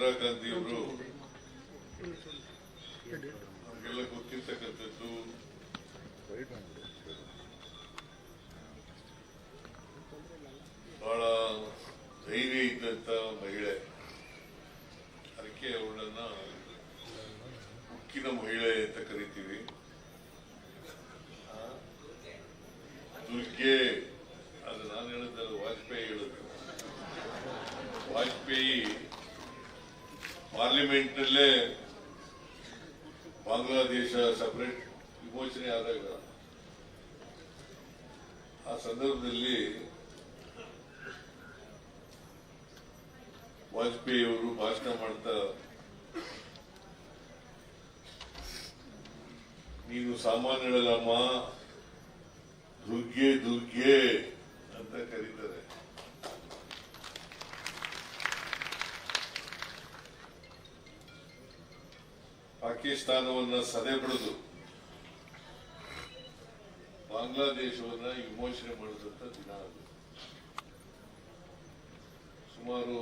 ಇಂದಿರಾ ಗಾಂಧಿಯವರು ನಮಗೆಲ್ಲ ಗೊತ್ತಿರ್ತಕ್ಕಂಥದ್ದು. ಬಹಳ ಧೈರ್ಯ ಇದ್ದಂತ ಮಹಿಳೆ. ಅದಕ್ಕೆ ಅವಳನ್ನ ಉಕ್ಕಿನ ಮಹಿಳೆ ಅಂತ ಕರಿತೀವಿ. ದುರ್ಗೆ, ಅದು ನಾನು ಹೇಳಿದ್ದಲ್ಲ ವಾಜಪೇಯಿ ಹೇಳಿದ್ರು ವಾಜಪೇಯಿ ಪಾರ್ಲಿಮೆಂಟ್ ನಲ್ಲೇ ಬಾಂಗ್ಲಾದೇಶ ಸಪರೇಟ್ ವಿಮೋಚನೆ ಆದಾಗ ಆ ಸಂದರ್ಭದಲ್ಲಿ ವಾಜಪೇಯಿ ಅವರು ಭಾಷಣ ಮಾಡ್ತಾ, ನೀನು ಸಾಮಾನ್ಯಗಳಮ್ಮ ದುರ್ಗೆ ದುರ್ಗೆ ಅಂತ ಕರೀತಾರೆ ಪಾಕಿಸ್ತಾನವನ್ನ ಸದೆ ಬಿಡುದು ಬಾಂಗ್ಲಾದೇಶವನ್ನ ವಿಮೋಚನೆ ಮಾಡಿದಂತ ದಿನ ಅದು. ಸುಮಾರು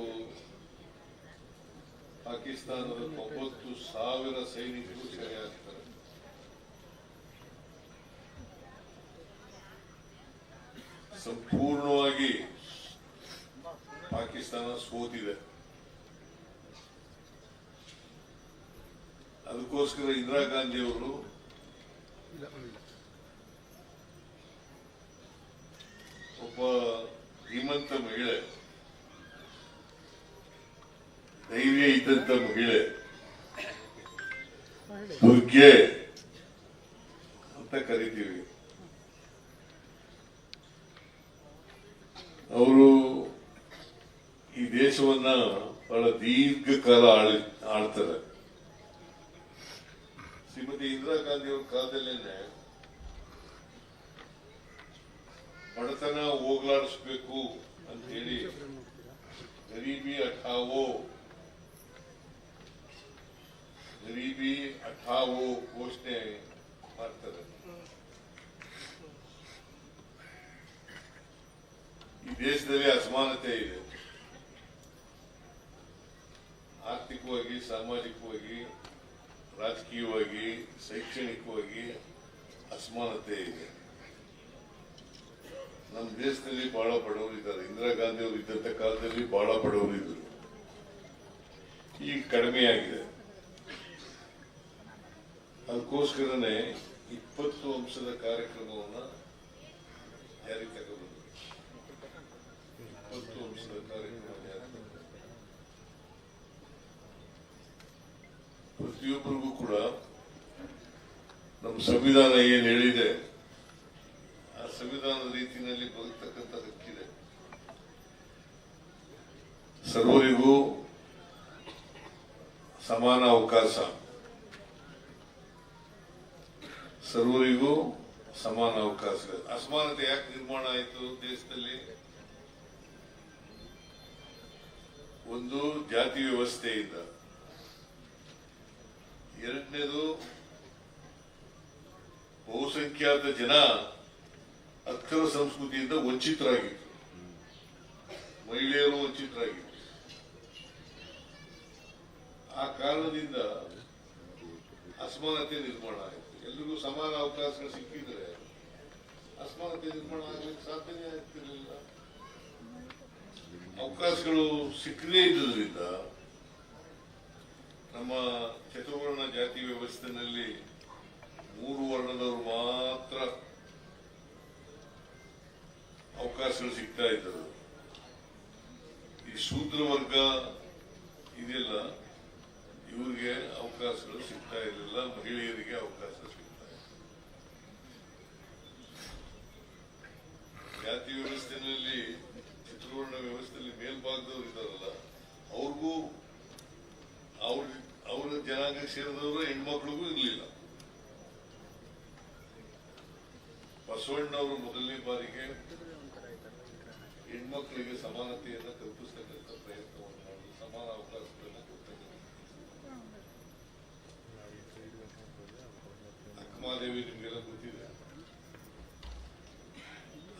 ಪಾಕಿಸ್ತಾನದ ತೊಂಬತ್ತು ಸಾವಿರ ಸೈನಿಕರು ಸೆರೆ ಆಗ್ತಾರೆ ಸಂಪೂರ್ಣವಾಗಿ ಪಾಕಿಸ್ತಾನ ಸೋತಿದೆ. ಅದಕ್ಕೋಸ್ಕರ ಇಂದಿರಾ ಗಾಂಧಿ ಅವರು ಒಬ್ಬ ಧೀಮಂತ ಮಹಿಳೆ, ಧೈರ್ಯ ಇದ್ದಂತ ಮಹಿಳೆ ದುರ್ಗೆ ಅಂತ ಕರಿತೀವಿ. ಅವರು ಈ ದೇಶವನ್ನ ಬಹಳ ದೀರ್ಘಕಾಲ ಆಳಿ ಆಳ್ತಾರೆ. ಶ್ರೀಮತಿ ಇಂದಿರಾ ಗಾಂಧಿ ಕಾಲದಲ್ಲೇನೆ ಬಡತನ ಹೋಗ್ಲಾಡಿಸ್ಬೇಕು ಅಂತ ಹೇಳಿ ಗರೀಬಿ ಅಠಾವೋ ಗರೀಬಿ ಅಠಾವೋ ಘೋಷಣೆ ಮಾಡ್ತಾರೆ. ಈ ದೇಶದಲ್ಲಿ ಅಸಮಾನತೆ ಇದೆ. ಆರ್ಥಿಕವಾಗಿ, ಸಾಮಾಜಿಕವಾಗಿ ರಾಜಕೀಯವಾಗಿ, ಶೈಕ್ಷಣಿಕವಾಗಿ ಅಸಮಾನತೆ ಇದೆ ನಮ್ಮ ದೇಶದಲ್ಲಿ ಬಹಳ ಬಡವರು ಇದ್ದಾರೆ ಇಂದಿರಾ ಗಾಂಧಿ ಅವರು ಇದ್ದಂತ ಕಾಲದಲ್ಲಿ ಬಹಳ ಬಡವರು ಇದ್ರು ಈಗ ಕಡಿಮೆಯಾಗಿದೆ. ಅದಕ್ಕೋಸ್ಕರನೇ ಇಪ್ಪತ್ತು ಅಂಶದ ಕಾರ್ಯಕ್ರಮವನ್ನ ಜಾರಿಗೆ ತಗೋಬಹುದು ಇಪ್ಪತ್ತು ಅಂಶದ ಕಾರ್ಯಕ್ರಮ ಜಾರಿಗೆ ತಗೊಂಡ್ರು. ಪ್ರತಿಯೊಬ್ಬರಿಗೂ ಕೂಡ ನಮ್ಮ ಸಂವಿಧಾನ ಏನ್ ಹೇಳಿದೆ, ಆ ಸಂವಿಧಾನದ ರೀತಿಯಲ್ಲಿ ಬದುಕ್ತಕ್ಕಂಥ ಹಕ್ಕಿದೆ. ಸರ್ವರಿಗೂ ಸಮಾನ ಅವಕಾಶ. ಸರ್ವರಿಗೂ ಸಮಾನ ಅವಕಾಶ. ಅಸಮಾನತೆ ಯಾಕೆ ನಿರ್ಮಾಣ ಆಯಿತು ದೇಶದಲ್ಲಿ? ಒಂದು ಜಾತಿ ವ್ಯವಸ್ಥೆಯಿಂದ. ಎರಡನೇದು, ಬಹುಸಂಖ್ಯಾತ ಜನ ಅಕ್ಷರ ಸಂಸ್ಕೃತಿಯಿಂದ ವಂಚಿತರಾಗಿತ್ತು ಮಹಿಳೆಯರು ವಂಚಿತರಾಗಿತ್ತು ಆ ಕಾರಣದಿಂದ ಅಸಮಾನತೆ ನಿರ್ಮಾಣ ಆಯಿತು. ಎಲ್ರಿಗೂ ಸಮಾನ ಅವಕಾಶಗಳು ಸಿಕ್ಕಿದ್ರೆ ಅಸಮಾನತೆ ನಿರ್ಮಾಣ ಆಗಲಿಕ್ಕೆ ಸಾಧ್ಯ ಆಗ್ತಿರಲಿಲ್ಲ. ಅವಕಾಶಗಳು ಸಿಕ್ಕದೇ ಇದ್ದುದರಿಂದ ನಮ್ಮ ಚತುರ್ವರ್ಣ ಜಾತಿ ವ್ಯವಸ್ಥೆನಲ್ಲಿ ಮೂರು ವರ್ಣದವರು ಮಾತ್ರ ಅವಕಾಶಗಳು ಸಿಗ್ತಾ ಇದ್ದರು ಈ ಶೂದ್ರ ವರ್ಗ ಇದೆಲ್ಲ ಇವರಿಗೆ ಅವಕಾಶಗಳು ಸಿಗ್ತಾ ಇರಲಿಲ್ಲ, ಮಹಿಳೆಯರಿಗೆ ಅವಕಾಶ ಸಿಗ್ತಾ ಇಲ್ಲ. ಜಾತಿ ವ್ಯವಸ್ಥೆಯಲ್ಲಿ ಚಿತ್ರವರ್ಣ ವ್ಯವಸ್ಥೆಯಲ್ಲಿ ಮೇಲ್ಭಾಗದವರು ಇದ್ದಾರಲ್ಲ, ಅವ್ರಿಗೂ ಅವ್ರ, ಅವರ ಜನಾಂಗಕ್ಕೆ ಸೇರಿದವರು ಹೆಣ್ಮಕ್ಳಿಗೂ ಇರಲಿಲ್ಲ. ಬಸವಣ್ಣವರು ಮೊದಲನೇ ಬಾರಿಗೆ ಹೆಣ್ಮಕ್ಳಿಗೆ ಸಮಾನತೆಯನ್ನು ಕಲ್ಪಿಸ್ತಕ್ಕಂಥ ಪ್ರಯತ್ನವನ್ನು ಮಾಡಿದ್ರು. ಸಮಾನ ಅವಕಾಶಗಳನ್ನು ಕೊಡ್ತಕ್ಕಂಥ ಅಕ್ಕಮಹಾದೇವಿ ನಿಮಗೆಲ್ಲ ಗೊತ್ತಿದೆ.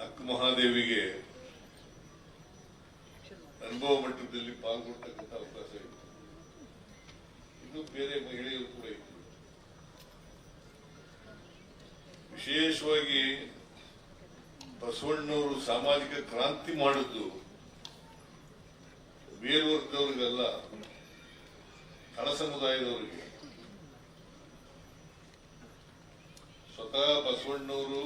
ಅಕ್ಕ ಮಹಾದೇವಿಗೆ ಅನುಭವ ಮಟ್ಟದಲ್ಲಿ ಪಾಲ್ಗೊಳ್ತಕ್ಕಂಥ ಅವಕಾಶ ಇತ್ತು. ಬೇರೆ ಮಹಿಳೆಯರು ಕೂಡ ಇದ್ರು ವಿಶೇಷವಾಗಿ ಬಸವಣ್ಣವರು ಸಾಮಾಜಿಕ ಕ್ರಾಂತಿ ಮಾಡಿದ್ದು ಮೇಲ್ವರ್ಗದವ್ರಿಗಲ್ಲ ಹಣ ಸಮುದಾಯದವರಿಗೆ. ಸ್ವತಃ ಬಸವಣ್ಣವರು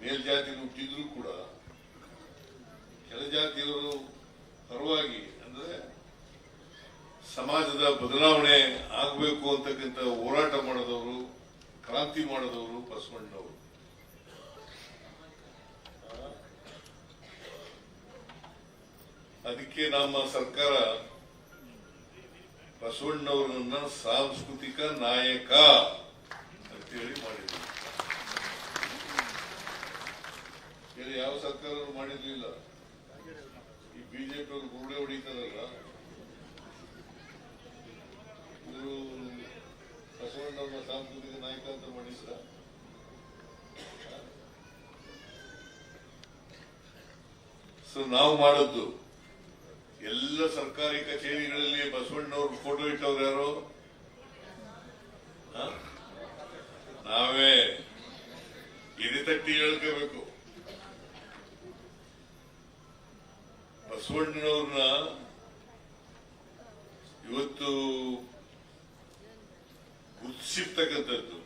ಮೇಲ್ಜಾತಿ ಹುಟ್ಟಿದ್ರು ಕೂಡ ಕೆಳಜಾತಿಯವರು ಪರವಾಗಿ ಅಂದ್ರೆ ಸಮಾಜದ ಬದಲಾವಣೆ ಆಗಬೇಕು ಅಂತಕ್ಕಂಥ ಹೋರಾಟ ಮಾಡಿದವರು, ಕ್ರಾಂತಿ ಮಾಡಿದವರು ಬಸವಣ್ಣವರು ಅದಕ್ಕೆ ನಮ್ಮ ಸರ್ಕಾರ ಬಸವಣ್ಣವರನ್ನ ಸಾಂಸ್ಕೃತಿಕ ನಾಯಕ ಅಂತೇಳಿ ಮಾಡಿದ್ರು. ಯಾವ ಸರ್ಕಾರ ಮಾಡಿರ್ಲಿಲ್ಲ. ಈ ಬಿಜೆಪಿ ಅವರು ಗುರುಡೆ ಹೊಡಿತಾರಲ್ಲ. ಇವರು ಬಸವಣ್ಣವ್ರನ್ನ ಸಾಂಸ್ಕೃತಿಕ ನಾಯಕ ಅಂತ ಮಾಡಿದ್ರ ಸೊ ನಾವು ಮಾಡದ್ದು ಎಲ್ಲ ಸರ್ಕಾರಿ ಕಚೇರಿಗಳಲ್ಲಿ ಬಸವಣ್ಣವ್ರ ಫೋಟೋ ಇಟ್ಟವ್ರು ಯಾರು ಹ? ನಾವೇ ಎದೆ ಹೇಳ್ಕೋಬೇಕು ಬಸವಣ್ಣನವ್ರನ್ನ ಇವತ್ತು ಗುರುತಿಸಿರ್ತಕ್ಕಂಥದ್ದು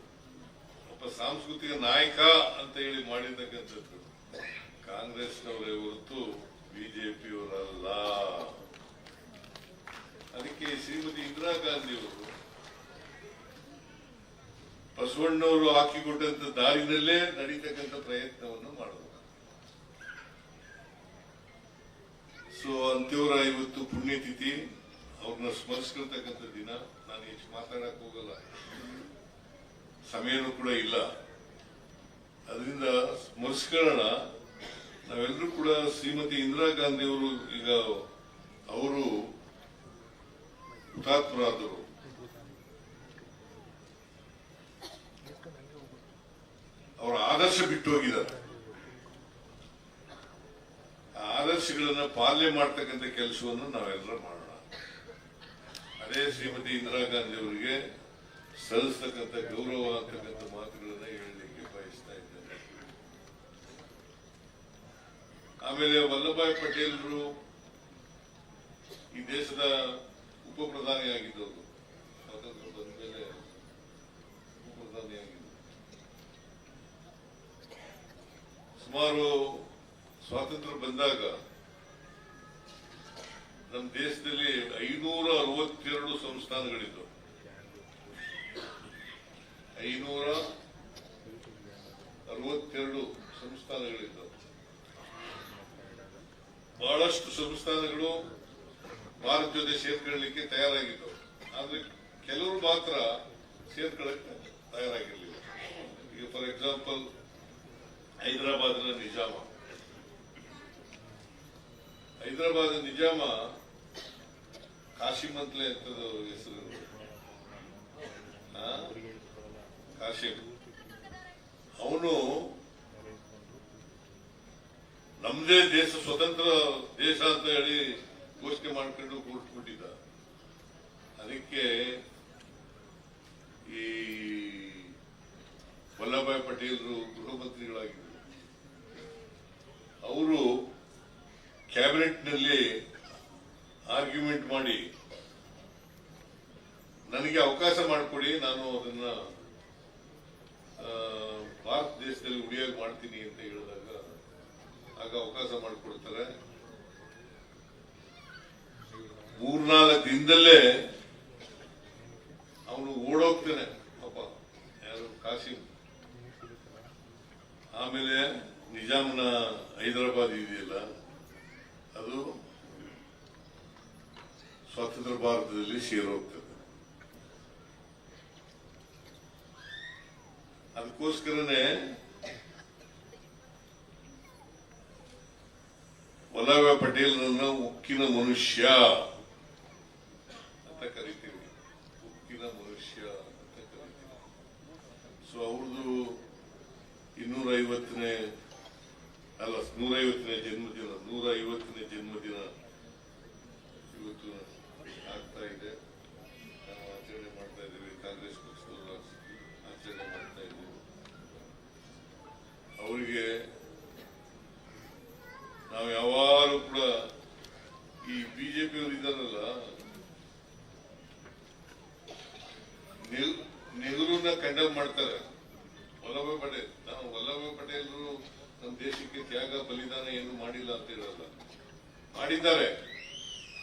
ಒಬ್ಬ ಸಾಂಸ್ಕೃತಿಕ ನಾಯಕ ಅಂತ ಹೇಳಿ ಮಾಡಿರ್ತಕ್ಕಂಥದ್ದು ಕಾಂಗ್ರೆಸ್ನವರೇ ಹೊರತು ಬಿಜೆಪಿಯವರಲ್ಲ ಅದಕ್ಕೆ ಶ್ರೀಮತಿ ಇಂದಿರಾ ಗಾಂಧಿ ಅವರು ಬಸವಣ್ಣವರು ಹಾಕಿಕೊಟ್ಟಂತ ದಾರಿನಲ್ಲೇ ನಡೀತಕ್ಕಂಥ ಪ್ರಯತ್ನವನ್ನು ಮಾಡಿದ್ರು ಸೊ ಅಂತ್ಯವರ ಇವತ್ತು ಪುಣ್ಯತಿಥಿ, ಅವ್ರನ್ನ ಸ್ಮರಿಸ್ಕೊಳ್ತಕ್ಕಂಥ ದಿನ, ನಾನು ಹೆಚ್ಚು ಮಾತಾಡಕ್ ಹೋಗಲ್ಲ. ಸಮಯನೂ ಕೂಡ ಇಲ್ಲ. ಅದರಿಂದ ಸ್ಮರಿಸ್ಕೊಳ್ಳೋಣ. ನಾವೆಲ್ಲರೂ ಕೂಡ ಶ್ರೀಮತಿ ಇಂದಿರಾ ಗಾಂಧಿ ಅವರು, ಈಗ ಅವರು ಹುತಾತ್ಮರಾದರು. ಅವರ ಆದರ್ಶ ಬಿಟ್ಟು ಹೋಗಿದ್ದಾರೆ. ಆದರ್ಶಗಳನ್ನ ಪಾಲನೆ ಮಾಡ್ತಕ್ಕಂಥ ಕೆಲಸವನ್ನು ನಾವೆಲ್ಲ ಮಾಡೋಣ. ಅದೇ ಶ್ರೀಮತಿ ಇಂದಿರಾ ಗಾಂಧಿ ಅವರಿಗೆ ಸಲ್ಲಿಸ್ತಕ್ಕಂಥ ಗೌರವ ಅಂತಕ್ಕಂಥ ಮಾತುಗಳನ್ನ ಹೇಳಲಿಕ್ಕೆ ಬಯಸ್ತಾ ಇದ್ದೇನೆ. ಆಮೇಲೆ ವಲ್ಲಭಾಯ್ ಪಟೇಲ್ರು ಈ ದೇಶದ ಉಪ ಪ್ರಧಾನಿಯಾಗಿದ್ದವರು ಸ್ವಾತಂತ್ರ್ಯ ಬಂದ ಮೇಲೆ ಉಪ ಸುಮಾರು ಸ್ವಾತಂತ್ರ್ಯ ಬಂದಾಗ ನಮ್ಮ ದೇಶದಲ್ಲಿ ಐನೂರ ಅರವತ್ತೆರಡು ಸಂಸ್ಥಾನಗಳಿದ್ದವು. ಐನೂರ ಅರವತ್ತೆರಡು ಸಂಸ್ಥಾನಗಳಿದ್ದವು. ಬಹಳಷ್ಟು ಸಂಸ್ಥಾನಗಳು ಭಾರತ ಜೊತೆ ಸೇರ್ಕೊಳ್ಳಲಿಕ್ಕೆ ತಯಾರಾಗಿದ್ದವು. ಆದ್ರೆ ಕೆಲವರು ಮಾತ್ರ ಸೇರ್ಕೊಳ್ಳಕ್ಕೆ ತಯಾರಾಗಿರ್ಲಿಲ್ಲ. ಈಗ ಫಾರ್ ಎಕ್ಸಾಂಪಲ್ ಹೈದರಾಬಾದ್ನ ನಿಜಾಮ. ಹೈದರಾಬಾದ್ ನಿಜಾಮ ಕಾಶಿಮ್ ಅಂತಲೇ ಇರ್ತದ ಹೆಸರು. ಆ? ಕಾಶಿಂ. ಅವನು ನಮ್ದೇ ದೇಶ, ಸ್ವತಂತ್ರ ದೇಶ ಅಂತ ಹೇಳಿ ಘೋಷಣೆ ಮಾಡ್ಕೊಂಡು ಕೊಟ್ಬಿಟ್ಟಿದ್ದ ಅದಕ್ಕೆ ಈ ವಲ್ಲಭಾಯ್ ಪಟೇಲ್ರು ಗೃಹ ಮಂತ್ರಿಗಳಾಗಿದ್ದರು. ಅವರು ಕ್ಯಾಬಿನೆಟ್ನಲ್ಲಿ ಆರ್ಗ್ಯುಮೆಂಟ್ ಮಾಡಿ, ನನಗೆ ಅವಕಾಶ ಮಾಡಿಕೊಡಿ, ನಾನು ಅದನ್ನ ಭಾರತ ದೇಶದಲ್ಲಿ ಉಳಿಯಾಗಿ ಮಾಡ್ತೀನಿ ಅಂತ ಹೇಳಿದಾಗ, ಆಗ ಅವಕಾಶ ಮಾಡಿಕೊಡ್ತಾರೆ. ಮೂರ್ನಾಲ್ಕು ದಿನದಲ್ಲೇ ಅವನು ಓಡೋಗ್ತಾನೆ. ಪಾಪ, ಯಾರು ಕಾಶಿ ಆಮೇಲೆ ನಿಜಾಮನ ಹೈದರಾಬಾದ್ ಇದೆಯಲ್ಲ, ಅದು ಸ್ವತಂತ್ರ ಭಾರತದಲ್ಲಿ ಸೇರೋಗ್ತದೆ. ಅದಕ್ಕೋಸ್ಕರನೇ ವಲ್ಲಭಾಯ್ ಪಟೇಲ್ರನ್ನ ಉಕ್ಕಿನ ಮನುಷ್ಯ ಅವ್ರದ್ದು ಇನ್ನೂರೈವತ್ತನೇ, ಅಲ್ಲ, ನೂರೈವತ್ತನೇ ಜನ್ಮದಿನ ನೂರ ಐವತ್ತನೇ ಜನ್ಮದಿನ ಇವತ್ತು ಆಗ್ತಾ ಇದೆ. ನಾವು ಆಚರಣೆ ಮಾಡ್ತಾ ಇದ್ದೀವಿ. ಕಾಂಗ್ರೆಸ್ ಪಕ್ಷದವರು ಆಚರಣೆ ಮಾಡ್ತಾ ಇದ್ದೀವಿ. ಅವರಿಗೆ ನಾವು ಯಾವಾಗ ಕೂಡ ಈ ಬಿಜೆಪಿಯವರು ಇದ್ದಾರಲ್ಲ ನೆಹರೂನ ಕಂಡಮ್ ಮಾಡ್ತಾರೆ. ವಲ್ಲಭಾಯ್ ಪಟೇಲ್ ನಾವು ವಲ್ಲಭಾಯ್ ಪಟೇಲ್ರು ನಮ್ಮ ದೇಶಕ್ಕೆ ತ್ಯಾಗ, ಬಲಿದಾನ ಏನು ಮಾಡಿಲ್ಲ ಅಂತ ಹೇಳಲ್ಲ ಮಾಡಿದ್ದಾರೆ.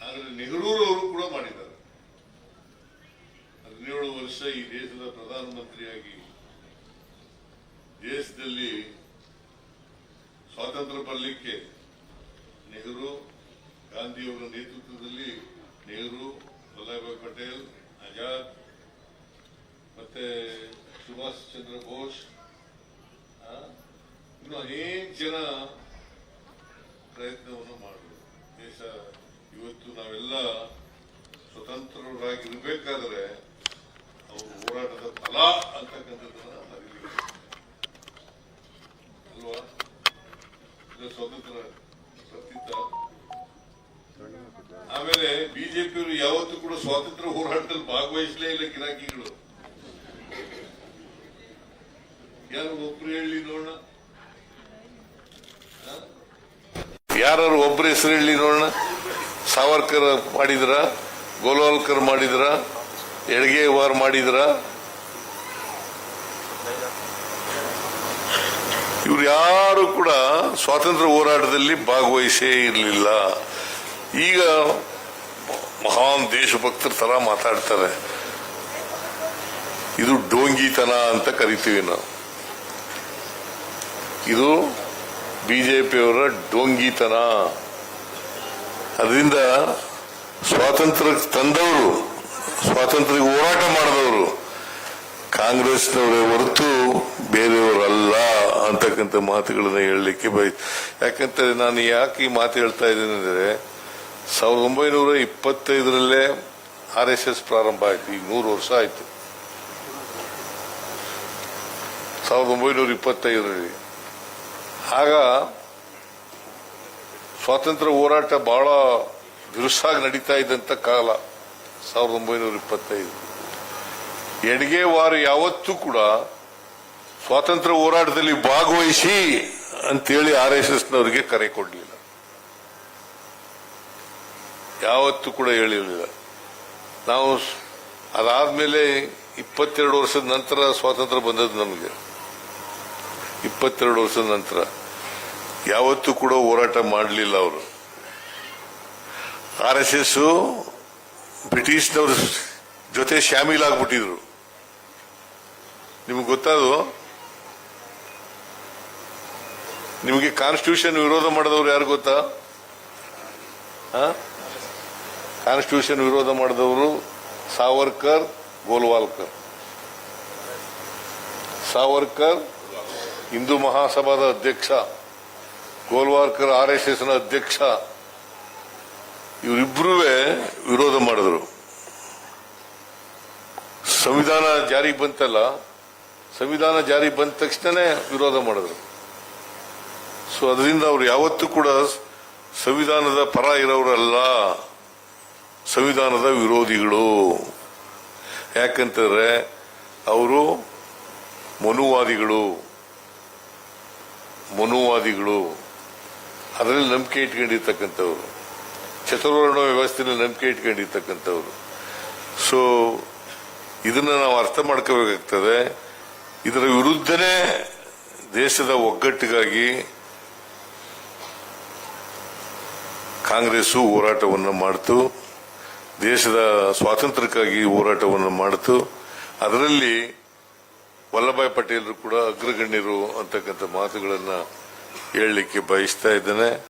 ಆದ್ರೆ ನೆಹರೂರವರು ಕೂಡ ಮಾಡಿದ್ದಾರೆ. ಹದಿನೇಳು ವರ್ಷ ಈ ದೇಶದ ಪ್ರಧಾನಮಂತ್ರಿಯಾಗಿ ದೇಶದಲ್ಲಿ ಸ್ವಾತಂತ್ರ್ಯ ಬರಲಿಕ್ಕೆ ನೆಹರು, ಗಾಂಧಿಯವರ ನೇತೃತ್ವದಲ್ಲಿ ನೆಹರು ವಲ್ಲಭಾಯ್ ಪಟೇಲ್, ಆಜಾದ್, ಮತ್ತೆ ಸುಭಾಷ್ ಚಂದ್ರ ಬೋಸ್ ಇನ್ನು ಅನೇಕ ಜನ ಪ್ರಯತ್ನವನ್ನು ಮಾಡಿದ್ರು. ದೇಶ ಇವತ್ತು ನಾವೆಲ್ಲ ಸ್ವತಂತ್ರರಾಗಿರ್ಬೇಕಾದ್ರೆ ಅವರು ಹೋರಾಟದ ಫಲ ಅಂತಕ್ಕಂಥದ್ದನ್ನ ಅರಿಲಿಕ್ಕೆ ಅಲ್ವಾ? ಸ್ವತಂತ್ರ ಸತ್ತಿದ್ದ ಆಮೇಲೆ ಬಿಜೆಪಿಯವರು ಯಾವತ್ತೂ ಕೂಡ ಸ್ವಾತಂತ್ರ್ಯ ಹೋರಾಟದಲ್ಲಿ ಭಾಗವಹಿಸಲೇ ಇಲ್ಲ ಗಿರಾಕಿಗಳು ಯಾರು ಒಬ್ರು ಹೇಳಿ ನೋಡೋಣ? ಯಾರು ಒಬ್ಬರ ಹೆಸರು ಹೇಳಿ ನೋಡೋಣ. ಸಾವರ್ಕರ್ ಮಾಡಿದ್ರ? ಗೋಲ್ವಾಲ್ಕರ್ ಮಾಡಿದ್ರ? ಎಡಗೇವಾರ್ ಮಾಡಿದ್ರ? ಇವ್ರು ಯಾರು ಕೂಡ ಸ್ವಾತಂತ್ರ್ಯ ಹೋರಾಟದಲ್ಲಿ ಭಾಗವಹಿಸೇ ಇರಲಿಲ್ಲ. ಈಗ ಮಹಾನ್ ದೇಶಭಕ್ತರ ತರ ಮಾತಾಡ್ತಾರೆ. ಇದು ಡೋಂಗಿತನ ಅಂತ ಕರಿತೀವಿ ನಾವು. ಇದು ಬಿಜೆಪಿಯವರ ಡೋಂಗಿತನ. ಅದರಿಂದ ಸ್ವಾತಂತ್ರ್ಯ ತಂದವರು ಸ್ವಾತಂತ್ರ್ಯ ಹೋರಾಟ ಮಾಡಿದವರು ಕಾಂಗ್ರೆಸ್ನವರೇ ಹೊರತು ಬೇರೆಯವರಲ್ಲ ಅಂತಕ್ಕಂಥ ಮಾತುಗಳನ್ನ ಹೇಳಲಿಕ್ಕೆ ಬಯ ಯಾಕಂತಂದ್ರೆ ನಾನು ಯಾಕೆ ಈ ಮಾತು ಹೇಳ್ತಾ ಇದ್ದೇನೆ ಅಂದರೆ, ಸಾವಿರದ ಒಂಬೈನೂರ ಇಪ್ಪತ್ತೈದರಲ್ಲೇ ಆರ್ ಎಸ್ ಎಸ್ ಪ್ರಾರಂಭ ಆಯಿತು, ಈಗ ನೂರು ವರ್ಷ ಆಯ್ತು. ಸಾವಿರದ ಒಂಬೈನೂರ ಇಪ್ಪತ್ತೈದರಲ್ಲಿ ಆಗ ಸ್ವಾತಂತ್ರ್ಯ ಹೋರಾಟ ಬಹಳ ಬಿರುಸಾಗಿ ನಡೀತಾ ಇದ್ದಂತ ಕಾಲ, ಸಾವಿರದ ಒಂಬೈನೂರ ಇಪ್ಪತ್ತೈದು. ಎಡಗೇವಾರ ಯಾವತ್ತೂ ಕೂಡ ಸ್ವಾತಂತ್ರ್ಯ ಹೋರಾಟದಲ್ಲಿ ಭಾಗವಹಿಸಿ ಅಂತೇಳಿ ಆರ್ ಎಸ್ ಎಸ್ನವರಿಗೆ ಕರೆ ಕೊಡಲಿಲ್ಲ. ಯಾವತ್ತೂ ಕೂಡ ಹೇಳಿರಲಿಲ್ಲ. ನಾವು ಅದಾದ್ಮೇಲೆ ಇಪ್ಪತ್ತೆರಡು ವರ್ಷದ ನಂತರ ಸ್ವಾತಂತ್ರ್ಯ ಬಂದದ್ದು ನಮಗೆ. ಇಪ್ಪತ್ತೆರಡು ವರ್ಷದ ನಂತರ. ಯಾವತ್ತೂ ಕೂಡ ಹೋರಾಟ ಮಾಡಲಿಲ್ಲ ಅವರು. ಆರ್ ಎಸ್ ಎಸ್ ಬ್ರಿಟಿಷ್ನವ್ರ ಜೊತೆ ಶಾಮೀಲಾಗ್ಬಿಟ್ಟಿದ್ರು ನಿಮ್ಗೆ ಗೊತ್ತಾದ ನಿಮಗೆ ಕಾನ್ಸ್ಟಿಟ್ಯೂಷನ್ ವಿರೋಧ ಮಾಡಿದವರು ಯಾರು ಗೊತ್ತಾ? ಕಾನ್ಸ್ಟಿಟ್ಯೂಷನ್ ವಿರೋಧ ಮಾಡಿದವರು ಸಾವರ್ಕರ್, ಗೋಲ್ವಾಲ್ಕರ್. ಸಾವರ್ಕರ್ ಹಿಂದೂ ಮಹಾಸಭಾದ ಅಧ್ಯಕ್ಷ. ಗೋಲ್ವಾಲ್ಕರ್ ಆರ್ ಎಸ್ ಎಸ್ನ ಅಧ್ಯಕ್ಷ ಇವರಿಬ್ಬರೂ ವಿರೋಧ ಮಾಡಿದ್ರು. ಸಂವಿಧಾನ ಜಾರಿಗೆ ಬಂತಲ್ಲ, ಸಂವಿಧಾನ ಜಾರಿ ಬಂದ ತಕ್ಷಣನೇ ವಿರೋಧ ಮಾಡಿದ್ರು. ಸೊ ಅದರಿಂದ ಅವರು ಯಾವತ್ತೂ ಕೂಡ ಸಂವಿಧಾನದ ಪರ ಇರೋರಲ್ಲ, ಸಂವಿಧಾನದ ವಿರೋಧಿಗಳು. ಯಾಕಂತಂದ್ರೆ, ಅವರು ಮನುವಾದಿಗಳು ಮನುವಾದಿಗಳು. ಅದರಲ್ಲಿ ನಂಬಿಕೆ ಇಟ್ಕೊಂಡಿರ್ತಕ್ಕಂಥವ್ರು. ಚತುರ್ವರ್ಣ ವ್ಯವಸ್ಥೆಯಲ್ಲಿ ನಂಬಿಕೆ ಇಟ್ಕೊಂಡಿರ್ತಕ್ಕಂಥವ್ರು. ಸೊ ಇದನ್ನ ನಾವು ಅರ್ಥ ಮಾಡ್ಕೋಬೇಕಾಗ್ತದೆ. ಇದರ ವಿರುದ್ಧನೇ ದೇಶದ ಒಗ್ಗಟ್ಟಿಗಾಗಿ ಕಾಂಗ್ರೆಸ್ಸು ಹೋರಾಟವನ್ನು ಮಾಡ್ತು. ದೇಶದ ಸ್ವಾತಂತ್ರ್ಯಕ್ಕಾಗಿ ಹೋರಾಟವನ್ನು ಮಾಡ್ತು. ಅದರಲ್ಲಿ ವಲ್ಲಭಾಯ್ ಪಟೇಲರು ಕೂಡ ಅಗ್ರಗಣ್ಯರು ಅಂತಕ್ಕಂಥ ಮಾತುಗಳನ್ನ ಹೇಳಲಿಕ್ಕೆ ಬಯಸ್ತಾ ಇದ್ದೇನೆ.